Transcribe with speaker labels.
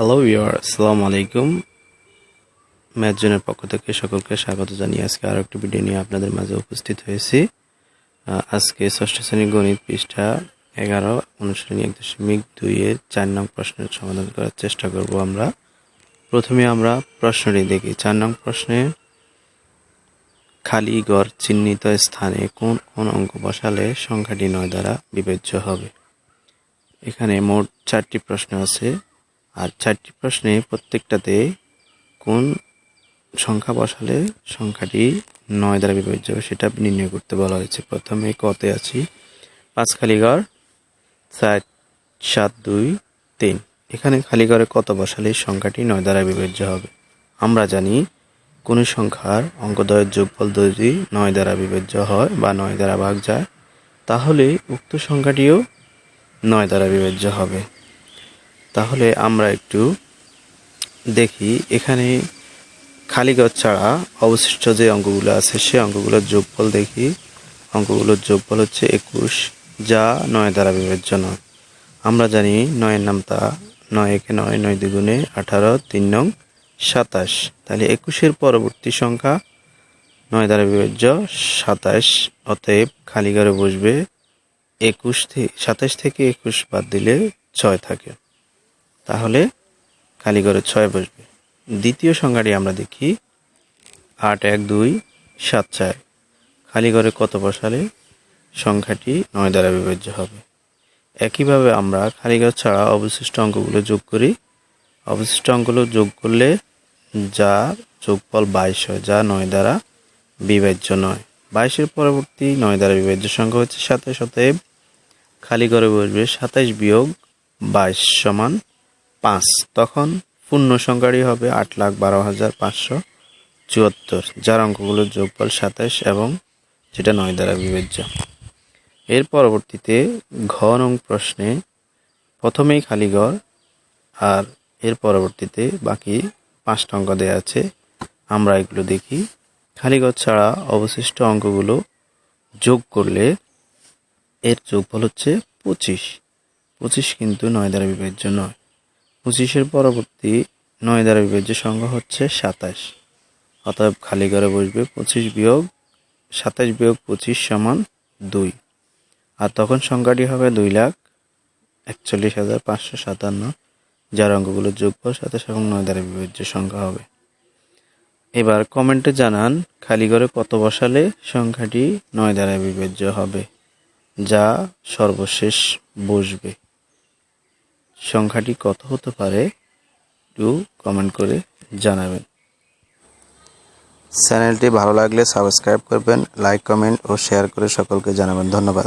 Speaker 1: Hello viewer আসসালামু আলাইকুম math জোনের পক্ষ থেকে সকলকে স্বাগত জানিয়ে আজকে আরও একটি ভিডিও নিয়ে আপনাদের মাঝে উপস্থিত হয়েছি। আজকে ষষ্ঠ শ্রেণির গণিত পৃষ্ঠা এগারো অনুশ্রেণী এক দশমিক দুইয়ের চার নং প্রশ্নের সমাধান করার চেষ্টা করব আমরা। প্রথমে আমরা প্রশ্নটি দেখি। চার নং প্রশ্নে, খালি গড় চিহ্নিত স্থানে কোন কোন অঙ্ক বসালে সংখ্যাটি নয় দ্বারা বিবেচ্য হবে? এখানে মোট চারটি প্রশ্ন আছে। আর চারটি প্রশ্নে প্রত্যেকটাতে কোন সংখ্যা বসালে সংখ্যাটি নয় দ্বারা বিভাজ্য হবে সেটা নির্ণয় করতে বলা হয়েছে। প্রথমে কতে আছি? পাঁচ খালিঘর চার, সাত, দুই, তিন। এখানে খালিঘরে কত বসালে সংখ্যাটি নয় দ্বারা বিভাজ্য হবে? আমরা জানি কোন সংখ্যার অঙ্কদ্বয়ের যোগফল যদি নয় দ্বারা বিভাজ্য হয় বা নয় দ্বারা ভাগ যায়, তাহলে উক্ত সংখ্যাটিও নয় দ্বারা বিভাজ্য হবে। তাহলে আমরা একটু দেখি, এখানে খালি ঘর ছাড়া অবশিষ্ট যে অঙ্কগুলো আছে, সে অঙ্কগুলোর যোগফল দেখি। অঙ্কগুলোর যোগফল হচ্ছে একুশ, যা নয় দ্বারা বিভাজ্য নয়। আমরা জানি নয়ের নামতা নয় একে নয় নয় দ্বিগুণে আঠারো, তিন নং সাতাশ। তাহলে একুশের পরবর্তী সংখ্যা নয় দ্বারা বিভাজ্য সাতাশ, অতএব খালি ঘরে বসবে একুশ থেকে সাতাশ থেকে একুশ বাদ দিলে ছয় থাকে। তাহলে খালি ঘরে ছয় বসবে। দ্বিতীয় সংখ্যাটি আমরা দেখি। আট, এক, দুই, সাত, চার। খালি ঘরে কত বসালে সংখ্যাটি নয় দ্বারা বিভাজ্য হবে। একইভাবে আমরা খালি ঘর ছাড়া অবশিষ্ট অঙ্কগুলো যোগ করি। অবশিষ্ট অঙ্কগুলো যোগ করলে যা যোগফল বাইশ হয়, যা নয় দ্বারা বিভাজ্য নয়। বাইশের পরবর্তী নয় দ্বারা বিভাজ্য সংখ্যা হচ্ছে সাতাশ, অতএব খালি ঘরে বসবে সাতাশ বিয়োগ বাইশ সমান পাঁচ। তখন পূর্ণ সংখ্যাটি হবে আট লাখ বারো হাজার পাঁচশো চুয়াত্তর, যার অঙ্কগুলোর যোগফল সাতাশ এবং যেটা নয় দ্বারা বিভাজ্য এর পরবর্তীতে ঘ নং প্রশ্নে প্রথমেই খালি ঘর, আর এর পরবর্তীতে বাকি পাঁচটা অঙ্ক দেওয়া আছে। আমরা এগুলো দেখি। খালি ঘর ছাড়া অবশিষ্ট অঙ্কগুলো যোগ করলে এর যোগফল হচ্ছে পঁচিশ। পঁচিশ কিন্তু নয় দ্বারা বিভাজ্য নয়। পঁচিশের পরবর্তী নয় দ্বারা বিভাজ্য সংখ্যা হচ্ছে সাতাশ। অতএব খালি ঘরে বসবে পঁচিশ বিয়োগ সাতাশ বিয়োগ পঁচিশ সমান দুই। আর তখন সংখ্যাটি হবে দুই লাখ একচল্লিশ হাজার পাঁচশো সাতান্ন, যার অঙ্কগুলোর যোগফল সাতাশ এবং নয় দ্বারা বিভাজ্য সংখ্যা হবে। এবার কমেন্টে জানান, খালি ঘরে কত বসালে সংখ্যাটি নয় দ্বারা বিভাজ্য হবে, যা সর্বশেষ বসবে। সংখ্যাটি কত হতে পারে একটু কমেন্ট করে জানাবেন। চ্যানেলটি ভালো লাগলে সাবস্ক্রাইব করবেন লাইক কমেন্ট ও শেয়ার করে সকলকে জানাবেন। ধন্যবাদ